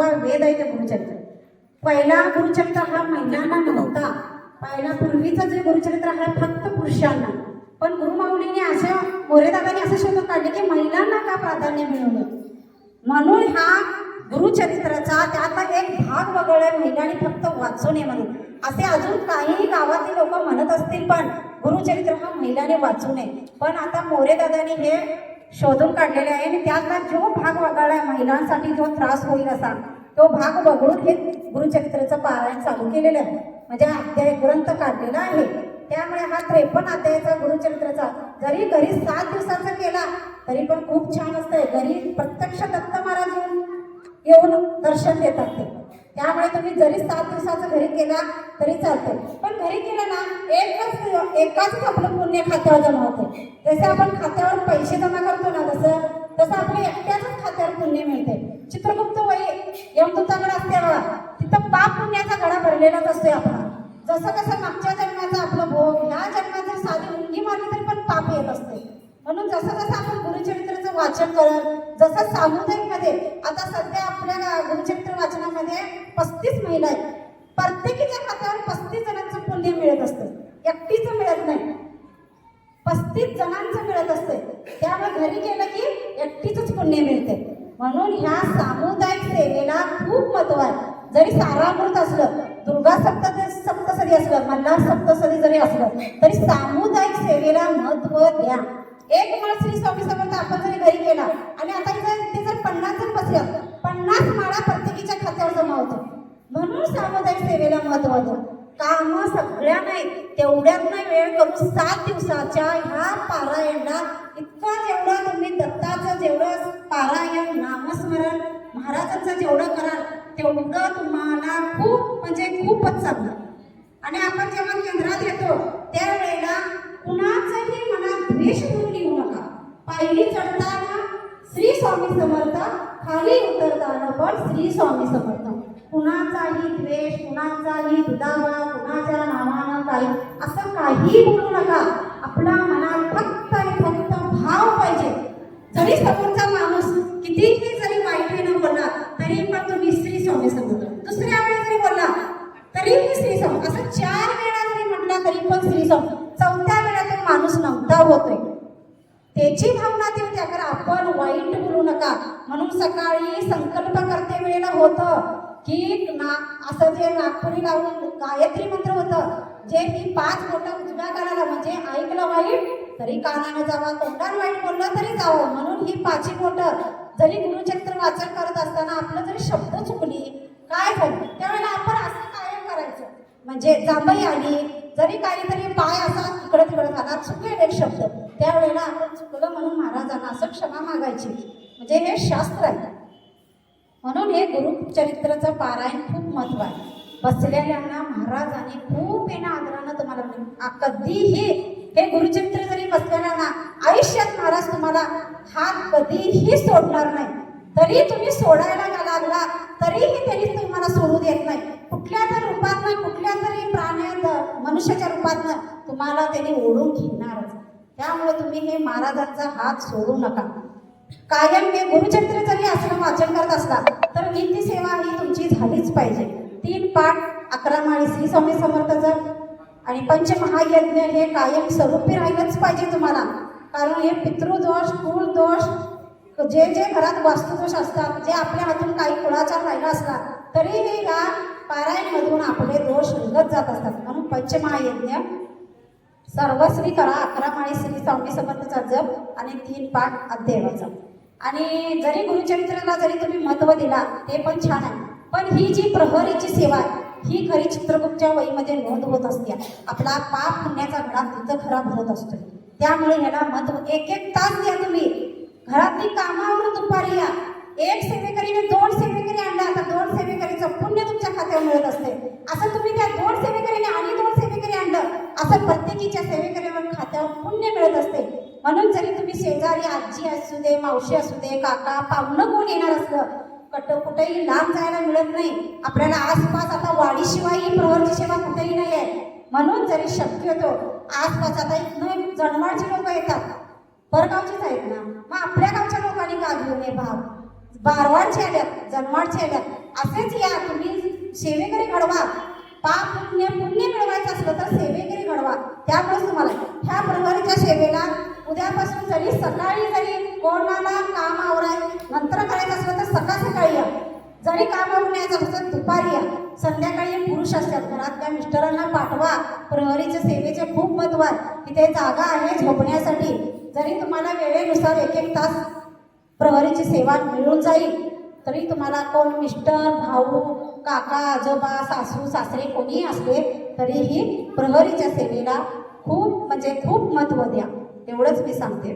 सहावा वेद आहे ते गुरुचरित्र. पहिला गुरुचरित्र हा महिलांना नव्हता. पहिला पूर्वीचं जे गुरुचरित्र हा फक्त पुरुषांना. पण गुरुमाऊलीने अशा मोरेदादाने असं शोधून काढले की महिलांना का प्राधान्य मिळवलं? म्हणून हा गुरुचरित्राचा त्याचा एक भाग वगळलाय महिलांनी फक्त वाचू नये म्हणून. असे अजून काही गावातील लोक म्हणत असतील पण गुरुचरित्र हा महिलाने वाचू नये पण आता मोरेदादानी हे शोधून काढलेले आहे आणि त्यातला जो भाग वगळलाय महिलांसाठी जो त्रास होईल असा तो भाग वगळून हे गुरुचरित्राचं पारायण चालू केलेलं आहे. म्हणजे अध्याय ग्रंथ काढलेला आहे. त्यामुळे हा त्रेपन्न अध्यायाचा गुरुचरित्राचा जरी घरी सात दिवसाचा केला तरी पण खूप छान असतंय. घरी प्रत्यक्ष दत्त महाराज येऊन येऊन दर्शन देतात ते. त्यामुळे तुम्ही जरी सात दिवसाचं घरी केला तरी चालतंय. पण घरी केलं ना एकच एकाच पुण्य खात्यावर जमा होते. जसे आपण खात्यावर पैसे जमा करतो ना तसं तसं आपल्या एकट्याच खात्यावर पुण्य मिळते. चित्रगुप्त वही यमदूताकडे असते बघा. तिथं पाप पुण्याचा घडा भरलेलाच असतोय आपला. जसं कसं मागच्या जन्माचा आपलं भोग ह्या जन्माचं साधी उंगी मारली तरी पण पाप येत असते. म्हणून जसं जसं आपण गुरुचरित्राचं वाचन करत जसं सामुदायिकमध्ये आता सध्या आपल्या गुरुचरित्र वाचनामध्ये पस्तीस महिला आहेत. प्रत्येकीच्या खात्यावर पस्तीस जणांचं पुण्य मिळत असतं. एकटीचं मिळत नाही. पस्तीस जणांचं मिळत असते त्यामुळे घरी गेलं की एकटीच पुण्य मिळते म्हणून ह्या सामुदायिक सेवेला खूप महत्त्व आहे. जरी सारामृत असलं दुर्गा सप्त सप्तसरी असलं मल्हार सप्तसरी जरी असलं तरी सामुदायिक सेवेला महत्त्व द्या. एक माळ श्री स्वामी समर्थ आपण जरी घरी केला आणि आता जर ते जर पन्नास जण बसल्या पन्नास माळा प्रत्येकीच्या खात्यावर जमा होतो. म्हणून सामुदायिक सेवेला महत्त्व द्या. काम सगळ्या नाही तेवढ्यात नाही वेळ करून सात दिवसाच्या ह्या पारायणला इतका जेवढा तुम्ही दत्ताचं जेवढं पारायण नामस्मरण महाराजांचं जेवढं कराल तेवढं तुम्हाला खूप म्हणजे खूपच चांगलं. आणि आपण जेव्हा केंद्रात येतो त्यावेळेला कुणाचंही मनात द्वेष म्हणून येऊ नका. पायरी चढताना श्री स्वामी समर्थ खाली उतरताना पण श्री स्वामी समर्थ. कुणाचाही द्वेष कुणाचाही दुधाला कुणाच्या नावानं काही असं काही बोलू नका. आपला मनात फक्त आणि फक्त भाव पाहिजे. जरी समोरचा माणूस कितीही जरी वाईटीनं बोलला तरी पण तुम्ही स्त्री स्वामी समोर दुसऱ्या वेळेस जरी बोलला तरी मी स्त्री स्वामी. असं चार वेळा जरी म्हटला तरी पण स्त्री स्वामी. चौथ्या वेळा तो माणूस नमता होतोय. त्याची भावना ती होती अगर आपण वाईट बोलू नका. म्हणून सकाळी संकल्प करते वेळेला होतं. की ना असं जे नागपुरी लावून गायत्री मंत्र होतं जे ही पाच बोटं उजव्या कानाला म्हणजे ऐकलं वाईट तरी कानाने जावा तोंडात वाईट बोललं तरी जावं म्हणून ही पाची बोटं जरी गुरुचक्र वाचन करत असताना आपलं जरी शब्द चुकली काय झालं? त्यावेळेला आपण असं कायम करायचं? म्हणजे जांभई आली जरी काहीतरी पाय असा इकडे तिकडे झाला चुकेल एक शब्द त्यावेळेला आपण चुकलं म्हणून महाराजांना असं क्षमा मागायची. म्हणजे हे शास्त्र आहे. म्हणून हे गुरुचरित्राचं पारायण खूप महत्त्व आहे. बसलेल्यांना महाराजांनी खूप येणं आदरानं तुम्हाला कधीही हे गुरुचरित्र जरी बसलेल्यांना आयुष्यात महाराज तुम्हाला हात कधीही सोडणार नाही. तरी तुम्ही सोडायला लागला तरीही त्यांनी तुम्हाला सोडू देत नाही. कुठल्या तर रूपातनं कुठल्या तरी प्राण्यात मनुष्याच्या रूपातनं तुम्हाला त्यांनी ओढून घेणारच. त्यामुळे तुम्ही हे महाराजांचा हात सोडू नका. कायम हे गुरुचरित्र जरी तर नित्य सेवा ही तुमची झालीच पाहिजे. तीन पाठ अकरा माळी श्री स्वामी समर्थ जप आणि पंचमहायज्ञ हे कायम स्वरूपी राहिलंच पाहिजे तुम्हाला. कारण हे पितृदोष कुळदोष जे जे घरात वास्तुदोष असतात जे आपल्या हातून काही कुळाचार राहिला असला तरीही या पारायणमधून आपले दोष निघत जात असतात. म्हणून पंचमहायज्ञ सर्वस्वी करा अकरा माळी श्री स्वामी समर्थचा जप आणि तीन पाठ अध्यायाचा आणि जरी गुरुचरित्राला जरी तुम्ही महत्त्व दिला ते पण छान आहे. पण ही जी प्रहरीची सेवा आहे ही खरी चित्रगुप्तच्या वहीमध्ये नोंद होत असते. आपला पाप पुण्याचा घडा तिथं खरा भरत असतो. त्यामुळे ह्याला महत्त्व एक एक तास द्या तुम्ही. घरातली कामावरून दुपारी या. एक सेवेकरीने दोन सेवेकरी आणला आता दोन सेवेकरीचं पुण्य तुमच्या खात्यावर मिळत असते. असं तुम्ही त्या दोन सेवेकरीने आणि दोन सेवेकरी आणलं असं प्रत्येकीच्या सेवेकरीवर खात्यावर पुण्य मिळत असते. म्हणून जरी तुम्ही शेजारी आजी असू दे मावशी असू दे काका पाहुणं कोण येणार असलं? कट कुठेही लांब जायला मिळत नाही. आपल्याला आसपास आता वाडीशिवाय ही प्रवरची सेवा कुठेही नाही आहे. म्हणून जरी शक्यतो आसपास आता इथनं जनवाडची लोक येतात. परगावचीच आहेत ना? मग आपल्या गावच्या लोकांनी का घेऊ नये भाव? बारवाडचे आल्यात जनवाडचे आल्यात. असेच या तुम्ही सेवेकरी घडवा. पाप पुण्य पुण्य मिळवायचं असलं तर सेवेकरी घडवा. त्यामुळेच तुम्हाला ह्या प्रवारीच्या सेवेला उद्यापासून जरी सकाळी जरी कोणाला काम आवराय नंतर करायचं असलं तर सकाळ सकाळी या. जरी कामावरून यायचं असलं तर दुपारी या. संध्याकाळी पुरुष असतात. घरातल्या मिस्टरांना पाठवा. प्रहरीच्या सेवेचे खूप महत्त्व आहे. तिथे जागा आहे झोपण्यासाठी. जरी तुम्हाला वेळेनुसार एक एक तास प्रहरीची सेवा मिळून जाईल तरी तुम्हाला कोण मिस्टर भाऊ काका आजोबा सासू सासरे कोणी असले तरीही प्रहरीच्या सेवेला खूप म्हणजे खूप महत्त्व द्या. एवढंच मी सांगते.